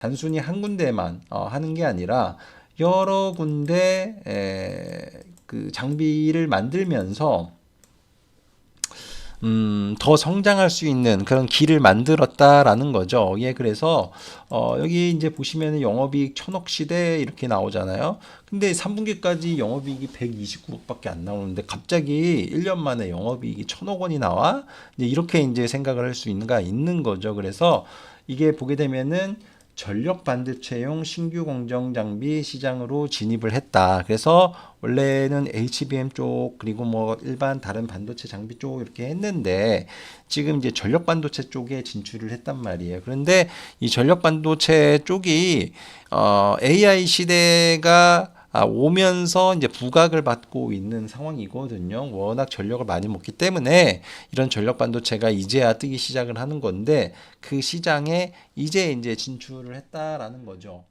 단순히 한 군데만 어, 하는 게 아니라 여러 군데 에, 그 장비를 만들면서 음, 더 성장할 수 있는 그런 길을 만들었다라는 거죠. 예, 그래서 어, 여기 이제 보시면은 영업이익 천억 시대 이렇게 나오잖아요. 근데 3분기까지 영업이익이 129억 밖에 안 나오는데 갑자기 1년 만에 영업이익이 천억 원이 나와? 이제 이렇게 이제 생각을 할 수 있는가 있는 거죠. 그래서 이게 보게 되면은 전력 반도체용 신규 공정 장비 시장으로 진입을 했다. 그래서 원래는 HBM 쪽 그리고 뭐 일반 다른 반도체 장비 쪽 이렇게 했는데 지금 이제 전력 반도체 쪽에 진출을 했단 말이에요. 그런데 이 전력 반도체 쪽이 어 AI 시대가 아, 오면서 이제 부각을 받고 있는 상황이거든요. 워낙 전력을 많이 먹기 때문에 이런 전력 반도체가 이제야 뜨기 시작을 하는 건데 그 시장에 이제 이제 진출을 했다라는 거죠.